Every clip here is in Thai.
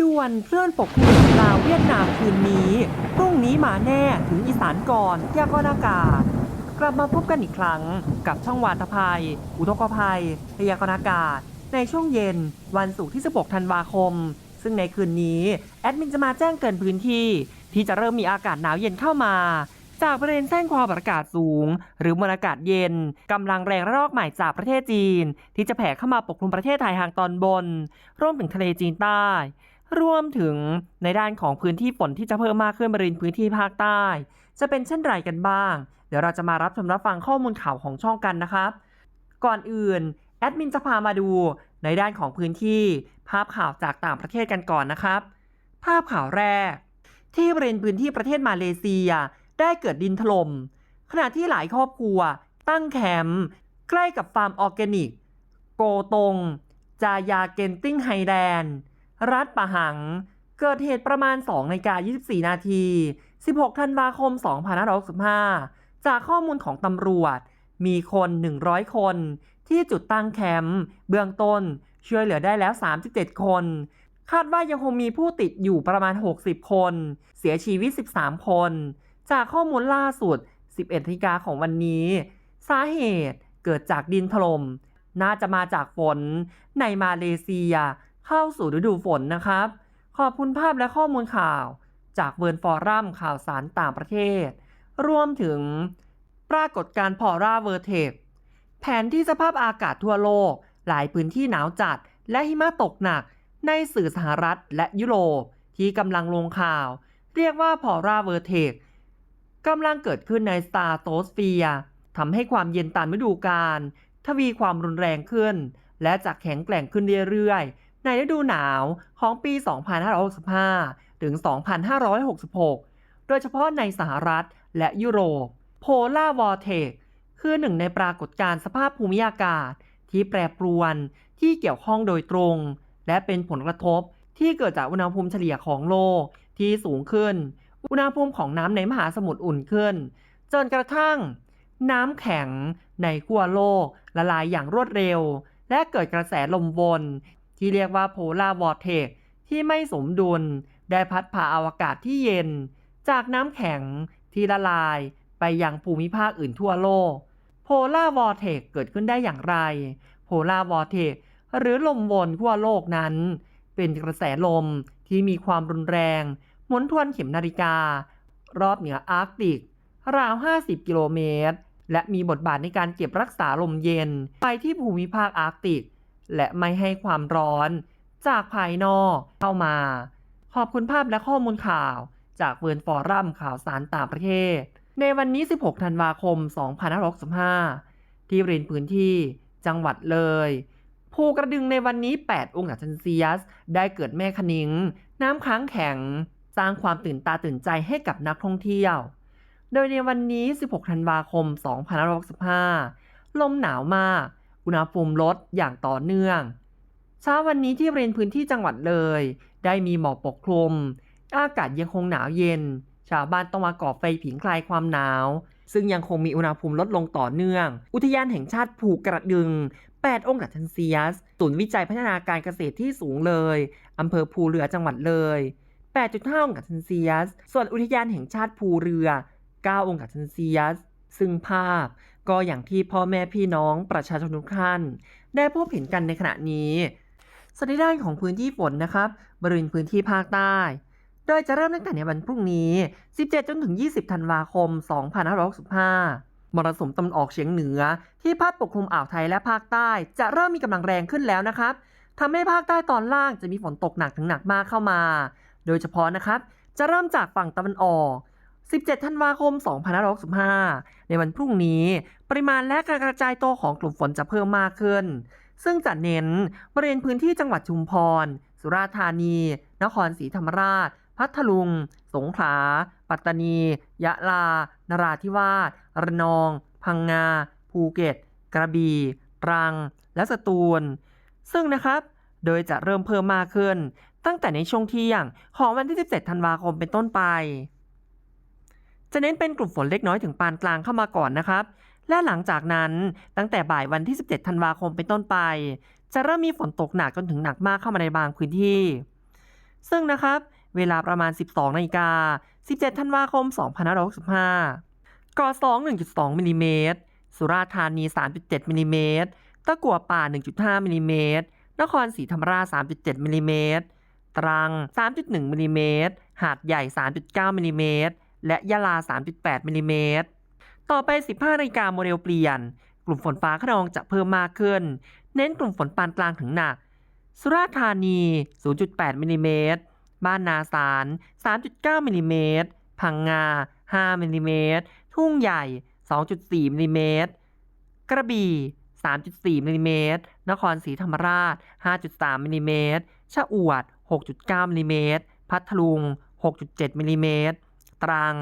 ด่วนเคลื่อนปกคลุมลาวเวียดนามคืนนี้ พรุ่งนี้มาแน่ถึงอีสานก่อนยากรอากาศ กลับมาพบกันอีกครั้งกับช่องวาตภัย อุทกภัยพยากรณ์อากาศ ในช่วงเย็นวันศุกร์ที่ 16 ธันวาคม ซึ่งในคืนนี้ แอดมินจะมาแจ้งเตือนพื้นที่ ที่จะเริ่มมีอากาศหนาวเย็นเข้ามาจากบริเวณเส้นความอากาศสูง หรือมวลอากาศเย็นกำลังแรงระลอกใหม่จากประเทศจีน ที่จะแผ่เข้ามาปกคลุมประเทศไทยทางตอนบนรวมถึงทะเลจีนใต้ รวมถึงในด้านของพื้นที่ฝนที่จะเพิ่มมากขึ้นบริเวณพื้นที่ภาคใต้ จะเป็นเช่นไรกันบ้าง เดี๋ยวเราจะมารับชมรับฟังข้อมูลข่าวของช่องกันนะครับ ก่อนอื่นแอดมินจะพามาดูในด้านของพื้นที่ภาพข่าวจากต่างประเทศกันก่อนนะครับ ภาพข่าวแรก ที่บริเวณพื้นที่ประเทศมาเลเซีย ได้เกิดดินถล่มขณะที่หลายครอบครัว ตั้งแคมป์ใกล้กับฟาร์มออร์แกนิก โกตง จายาเกนติ้งไฮแลนด์ รัฐปะหัง เกิดเหตุประมาณ2นาฬิกา24 นาที 16 ธันวาคม 2565 จากข้อมูลของตำรวจ มีคน 100 คน ที่จุดตั้งแคมป์เบื้องต้น ช่วยเหลือได้แล้ว 37 คน คาดว่ายังคงมีผู้ติดอยู่ประมาณ 60 คน เสียชีวิต 13 คน จากข้อมูลล่าสุด 11นาฬิกาของวันนี้ สาเหตุเกิดจากดินถล่มน่าจะมาจากฝนในมาเลเซีย เข้าสู่ฤดูฝนนะครับ ขอบคุณภาพและข้อมูลข่าว จากเวิร์นฟอรัมข่าวสารต่างประเทศ รวมถึงปรากฏการณ์พอร่าเวอร์เทกแผนที่สภาพอากาศทั่วโลก หลายพื้นที่หนาวจัด และหิมะตกหนัก ในสื่อสหรัฐและยุโรป ที่กำลังลงข่าว เรียกว่าพอร่าเวอร์เทกกำลังเกิดขึ้นในสตาร์โตสเฟียทำให้ความเย็นตามฤดูกาลทวีความรุนแรงขึ้น และจะแข็งแกร่งขึ้นเรื่อยๆ ในฤดูหนาวของปี 2565 ถึง 2566 โดยเฉพาะในสหรัฐและยุโรปโพลาร์วอร์เทกคือหนึ่งในปรากฏการณ์สภาพภูมิอากาศ ที่แปรปรวนที่เกี่ยวข้องโดยตรง และเป็นผลกระทบที่เกิดจากอุณหภูมิเฉลี่ยของโลกที่สูงขึ้น อุณหภูมิของน้ำในมหาสมุทรอุ่นขึ้น จนกระทั่ง น้ำแข็งในขั้วโลกละลายอย่างรวดเร็ว และเกิดกระแสลมวน ที่เรียกว่าโพลาร์วอร์เทกที่ไม่สมดุล ได้พัดพาอากาศที่เย็น จากน้ำแข็งที่ละลายไปยังภูมิภาคอื่นทั่วโลก โพลาร์วอร์เทกเกิดขึ้นได้อย่างไร โพลาร์วอร์เทกหรือลมวนขั้วโลกนั้น เป็นกระแสลมที่มีความรุนแรงหมุนทวนเข็มนาฬิกา รอบเหนืออาร์กติก ราว 50 กิโลเมตร และมีบทบาทในการเก็บรักษาลมเย็น ไปที่ภูมิภาคอาร์กติก และไม่ให้ความร้อน จากภายนอกเข้ามา ขอบคุณภาพและข้อมูลข่าว จากเวิร์นฟอรัมข่าวสารต่างประเทศ ในวันนี้ 16 ธันวาคม 2565 ที่บริเวณพื้นที่จังหวัดเลยภูกระดึงในวันนี้ 8 องศาเซนเซียส ได้เกิดแม่คณิง น้ำค้างแข็ง สร้างความตื่นตาตื่นใจให้กับนักท่องเที่ยว โดยในวันนี้ 16 ธันวาคม 2565 ลมหนาวมาก อุณหภูมิลดอย่างต่อเนื่องเช้าวันนี้ที่บริเวณพื้นที่จังหวัดเลย ได้มีหมอกปกคลุม อากาศยังคงหนาวเย็น ชาวบ้านต้องมาก่อไฟผิงคลายความหนาว ซึ่งยังคงมีอุณหภูมิลดลงต่อเนื่อง อุทยานแห่งชาติภูกระดึง 8 องศาเซนเซียสศูนย์วิจัยพัฒนาการเกษตรที่สูงเลยอำเภอภูเรือจังหวัดเลย 8.5 องศาเซนเซียส ส่วนอุทยานแห่งชาติภูเรือ 9 องศาเซนเซียส ซึ่งภาพก็อย่างที่พ่อแม่พี่น้องประชาชนทุกท่าน ได้พบเห็นกันในขณะนี้ส่วนในด้านของพื้นที่ฝนนะครับบริเวณพื้นที่ภาคใต้ โดยจะเริ่มตั้งแต่ในวันพรุ่งนี้ 17 จนถึง 20 ธันวาคม 2565 มรสุมตะวันออกเฉียงเหนือ ที่พัดปกคลุมอ่าวไทยและภาคใต้ จะเริ่มมีกำลังแรงขึ้นแล้วนะครับทำให้ภาคใต้ตอนล่างจะมีฝนตกหนักถึงหนักมากเข้ามา โดยเฉพาะนะครับ จะเริ่มจากฝั่งตะวันออก 17 ธันวาคม 2565 ในวันพรุ่งนี้ ปริมาณและการกระจายตัวของกลุ่มฝนจะเพิ่มมากขึ้น ซึ่งจะเน้นบริเวณพื้นที่จังหวัดชุมพร สุราษฎร์ธานี นครศรีธรรมราช พัทลุง สงขลา ปัตตานี ยะลา นราธิวาส ระนอง พังงา ภูเก็ต กระบี่ตรัง และสตูล ซึ่งนะครับ โดยจะเริ่มเพิ่มมากขึ้น ตั้งแต่ในช่วงเที่ยงของวันที่ 17 ธันวาคมเป็นต้นไป จะเน้นเป็นกลุ่มฝนเล็กน้อยถึงปานกลางเข้ามาก่อนนะครับ และหลังจากนั้นตั้งแต่บ่ายวันที่ 17 ธันวาคมเป็นต้นไป จะเริ่มมีฝนตกหนักจนถึงหนักมากเข้ามาในบางพื้นที่ ซึ่งนะครับเวลาประมาณ 12นาฬิกา 17 ธันวาคม 2565กอ2 1.2มิลลิเมตรสุราษฎร์ธานี 3.7มิลลิเมตรตะกั่วป่า 1.5มิลลิเมตรนครศรีธรรมราช 3.7มิลลิเมตรตรัง 3.1มิลลิเมตรหาดใหญ่ 3.9มิลลิเมตร และยะลา 3.8มิลลิเมตร ต่อไป 15นาฬิกาโมเดลเปลี่ยน กลุ่มฝนฟ้าขนองจะเพิ่มมากขึ้น เน้นกลุ่มฝนปานกลางถึงหนัก สุราษฎร์ธานี 0.8มิลลิเมตร บ้านนาสาร 3.9มิลลิเมตร พังงา 5มิลลิเมตร ทุ่งใหญ่ 2.4มิลลิเมตร กระบี่ 3.4มิลลิเมตร นครศรีธรรมราช 5.3มิลลิเมตร ชะอวด 6.9มิลลิเมตร พัทลุง 6.7มิลลิเมตร ตรัง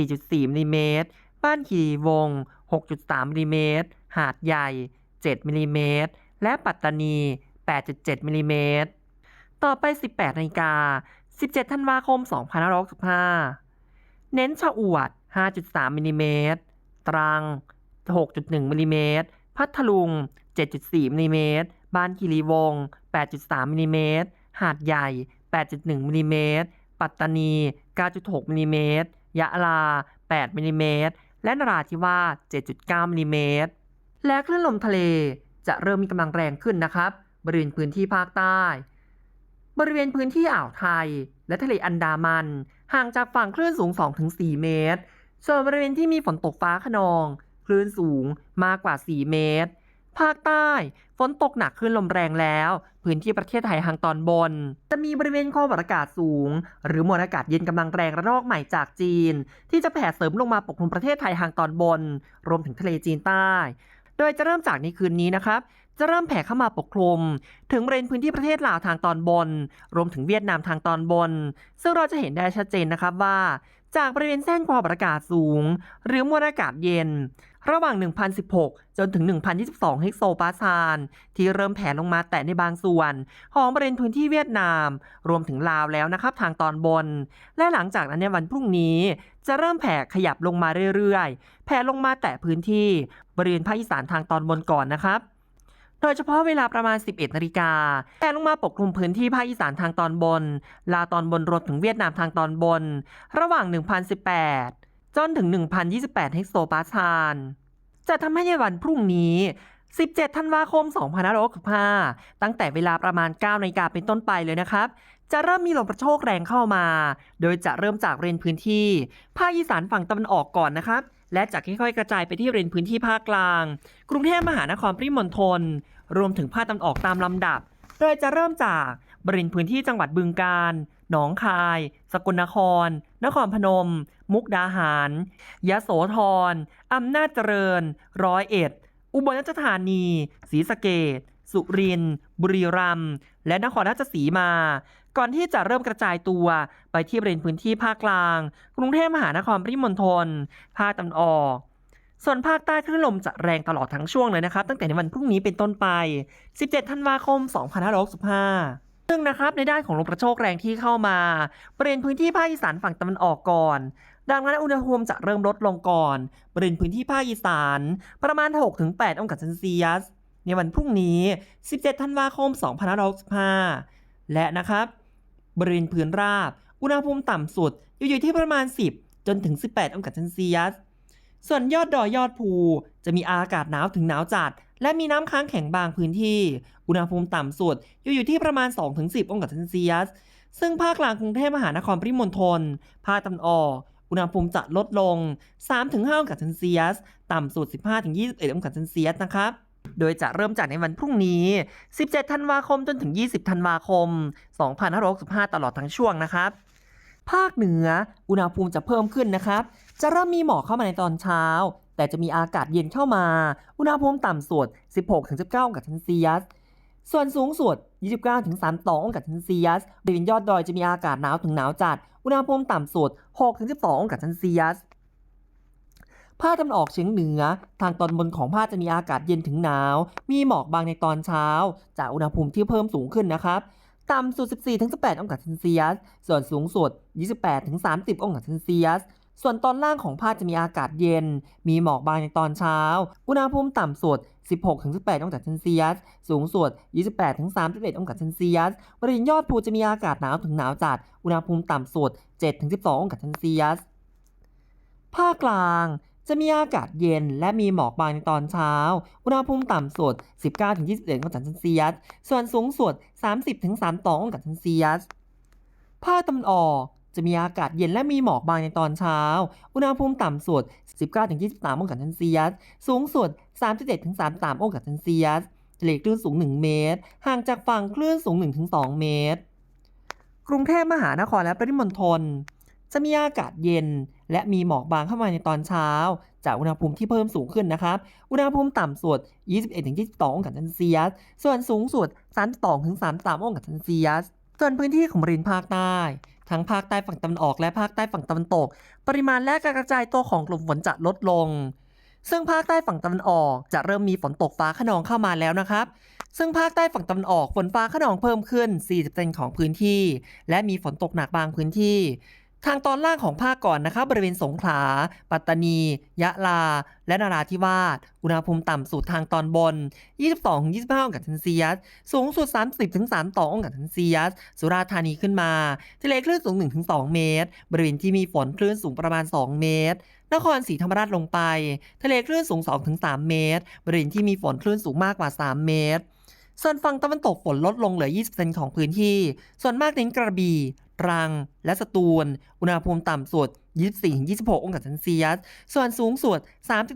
4.4มิลลิเมตร บ้านขีวง 6.3มิลลิเมตร หาดใหญ่ 7มิลลิเมตร และปัตตานี 8.7มิลลิเมตร ต่อไป 18นาฬิกา 17 ธันวาคม 2565 เน้นชะอวด 5.3มิลลิเมตร ตรัง 6.1มิลลิเมตร พัทลุง 7.4มิลลิเมตร บ้านคีรีวง 8.3มิลลิเมตร หาดใหญ่ 8.1มิลลิเมตร ปัตตานี 9.6มิลลิเมตร ยะลา 8มิลลิเมตร และนราธิวาส 7.9มิลลิเมตร และคลื่นลมทะเลจะเริ่มมีกำลังแรงขึ้นนะครับ บริเวณพื้นที่ภาคใต้ บริเวณพื้นที่อ่าวไทย และทะเลอันดามัน ห่างจากฝั่งคลื่นสูง 2-4 เมตร ส่วนบริเวณที่มีฝนตกฟ้าขนอง คลื่นสูงมากกว่า 4 เมตร ภาคใต้ฝนตกหนักขึ้นลมแรงแล้ว พื้นที่ประเทศไทยทางตอนบน จะมีบริเวณความกดอากาศสูง หรือมวลอากาศเย็นกำลังแรงระลอกใหม่จากจีน ที่จะแผ่เสริมลงมาปกคลุมประเทศไทยทางตอนบน รวมถึงทะเลจีนใต้ โดยจะเริ่มจากในคืนนี้นะครับ จะเริ่มแผ่เข้ามาปกคลุม ถึงบริเวณพื้นที่ประเทศลาวทางตอนบน รวมถึงเวียดนามทางตอนบน ซึ่งเราจะเห็นได้ชัดเจนนะครับว่า จากบริเวณเส้นความกดอากาศสูง หรือมวลอากาศเย็น ระหว่าง 1016 จนถึง 1022 เฮกโซปาสาน ที่เริ่มแผ่ลงมาแตะในบางส่วน ของบริเวณพื้นที่เวียดนาม รวมถึงลาวแล้วนะครับทางตอนบน และหลังจากนั้นในวันพรุ่งนี้ จะเริ่มแผ่ขยับลงมาเรื่อยๆ แผ่ลงมาแตะพื้นที่บริเวณภาคอีสานทางตอนบนก่อนนะครับโดยเฉพาะเวลาประมาณ 11 นาฬิกาแผ่ลงมาปกคลุมพื้นที่ภาคอีสานทางตอนบน ลาตอนบนรวมถึงเวียดนามทางตอนบน ระหว่าง 1018 จนถึง 1028 เฮกโซปาสานจะทำให้ในวันพรุ่งนี้ 17 ธันวาคม 2565ตั้งแต่เวลาประมาณ 9นาฬิกาเป็นต้นไปเลยนะครับ จะเริ่มมีลมกระโชกแรงเข้ามา โดยจะเริ่มจากบริเวณพื้นที่ ภาคอีสานฝั่งตะวันออกก่อนนะครับและจะค่อยๆกระจายไปที่บริเวณพื้นที่ภาคกลาง กรุงเทพมหานครปริมณฑลรวมถึงภาคตะวันออกตามลำดับ โดยจะเริ่มจากบริเวณพื้นที่จังหวัดบึงกาฬ หนองคาย สกลนคร นครพนม มุกดาหาร ยะโสธรอำนาจเจริญ ร้อยเอ็ด อุบลราชธานีศรีสะเกดสุรินทร์ บุรีรัมย์ และนครราชสีมา ก่อนที่จะเริ่มกระจายตัวไปที่บริเวณพื้นที่ภาคกลาง กรุงเทพมหานครปริมณฑล ภาคตะวันออก ส่วนภาคใต้คลื่นลมจะแรงตลอดทั้งช่วงเลยนะครับ ตั้งแต่ในวันพรุ่งนี้เป็นต้นไป 17 ธันวาคม 2565 ซึ่งนะครับในด้านของลมกระโชกแรงที่เข้ามาบริเวณพื้นที่ภาคอีสานฝั่งตะวันออกก่อน ดังนั้นอุณหภูมิจะเริ่มลดลงก่อนบริเวณพื้นที่ภาคอีสาน ประมาณ 6-8 องศาเซลเซียส ในวันพรุ่งนี้ 17 ธันวาคม 2565 และนะครับ บริเวณพื้นราบ อุณหภูมิต่ำสุดอยู่ที่ประมาณ 10 จนถึง 18 องศาเซลเซียส ส่วนยอดดอยยอดภูจะมีอากาศหนาวถึงหนาวจัด และมีน้ำค้างแข็งบางพื้นที่ อุณหภูมิต่ำสุดอยู่อยู่ที่ประมาณ 2-10 องศาเซลเซียส ซึ่งภาคกลางกรุงเทพมหานครปริมณฑล ภาคตะวันออก อุณหภูมิจะลดลง 3-5 องศาเซลเซียส ต่ำสุด 15-21 องศาเซลเซียสนะครับโดยจะเริ่มจากในวันพรุ่งนี้ 17 ธันวาคมจนถึง 20 ธันวาคม 2565 ตลอดทั้งช่วงนะครับ ภาคเหนือ อุณหภูมิจะเพิ่มขึ้นนะครับ จะเริ่มมีหมอกเข้ามาในตอนเช้า แต่จะมีอากาศเย็นเข้ามา อุณหภูมิต่ำสุด 16-19องศาเซลเซียส ส่วนสูงสุด 29-32องศาเซลเซียสบริเวณยอดดอยจะมีอากาศหนาวถึงหนาวจัด อุณหภูมิต่ำสุด 6-12องศาเซลเซียสภาคตะวันออกเฉียงเหนือ ทางตอนบนของภาคจะมีอากาศเย็นถึงหนาว มีหมอกบางในตอนเช้า จากอุณหภูมิที่เพิ่มสูงขึ้นนะครับ ต่ำสุด 14-18 องศาเซลเซียส ส่วนสูงสุด 28-30 องศาเซลเซียส ส่วนตอนล่างของภาคจะมีอากาศเย็น มีหมอกบางในตอนเช้า อุณหภูมิต่ำสุด 16-18 องศาเซนเซียส สูงสุด 28-31 องศาเซนเซียส บริเวณยอดภูจะมีอากาศหนาวถึงหนาวจัด อุณหภูมิต่ำสุด 7-12 องศาเซนเซียส ภาคกลางจะมีอากาศเย็นและมีหมอกบางในตอนเช้า อุณหภูมิต่ำสุด 19-21 องศาเซนเซียส ส่วนสูงสุด 30-32 องศาเซนเซียส ภาคตะวันออก จะมีอากาศเย็นและมีหมอกบางในตอนเช้า อุณหภูมิต่ำสุด 19-23 องศาเซนเซียส สูงสุด 37-33 องศาเซนเซียสทะเลคลื่นสูง 1 เมตร ห่างจากฝั่งคลื่นสูง 1-2 เมตร กรุงเทพมหานครและปริมณฑลจะมีอากาศเย็น และมีหมอกบางเข้ามาในตอนเช้า จากอุณหภูมิที่เพิ่มสูงขึ้นนะครับ อุณหภูมิต่ำสุด 21-22 องศาเซนเซียส ส่วนสูงสุด 32-33 องศาเซนเซียส ส่วนพื้นที่ของบริเวณภาคใต้ ทั้งภาคใต้ฝั่งตะวันออกและภาคใต้ฝั่งตะวันตก ปริมาณและการกระจายตัวของกลุ่มฝนจะลดลง ซึ่งภาคใต้ฝั่งตะวันออกจะเริ่มมีฝนตกฟ้าขนองเข้ามาแล้วนะครับ ซึ่งภาคใต้ฝั่งตะวันออกฝนฟ้าขนองเพิ่มขึ้น 40%ของพื้นที่ และมีฝนตกหนักบางพื้นที่ ทางตอนล่างของภาคก่อนนะครับบริเวณสงขลา ปัตตานี ยะลา และนราธิวาส อุณหภูมิต่ำสุดทางตอนบน 22-25 องศาเซนเซียส สูงสุด 30-32 องศาเซนเซียส สุราษฎร์ธานีขึ้นมา ทะเลคลื่นสูง 1-2 เมตร บริเวณที่มีฝนคลื่นสูงประมาณ 2 เมตร นครศรีธรรมราชลงไป ทะเลคลื่นสูง 2-3 เมตร บริเวณที่มีฝนคลื่นสูงมากกว่า 3 เมตรส่วนฝั่งตะวันตกฝนลดลงเหลือ 20%ของพื้นที่ ส่วนมากเน้นกระบี่ตรัง และสตูล อุณหภูมิต่ำสุด 24-26 องศาเซนเซียส ส่วนสูงสุด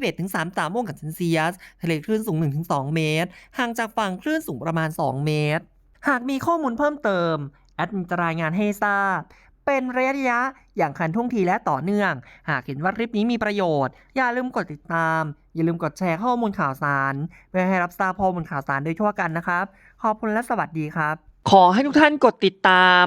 31-33 องศาเซนเซียส ทะเลคลื่นสูง 1-2 เมตร ห่างจากฝั่งคลื่นสูงประมาณ 2 เมตร หากมีข้อมูลเพิ่มเติม แอดมินจะรายงานให้ทราบ เป็นระยะระยะอย่างคันท่วงทีและต่อเนื่อง หากเห็นว่าคลิปนี้มีประโยชน์ อย่าลืมกดติดตาม อย่าลืมกดแชร์ข้อมูลข่าวสาร เพื่อให้รับทราบข้อมูลข่าวสารโดยทั่วกันนะครับ ขอบคุณและสวัสดีครับ ขอให้ทุกท่านกดติดตาม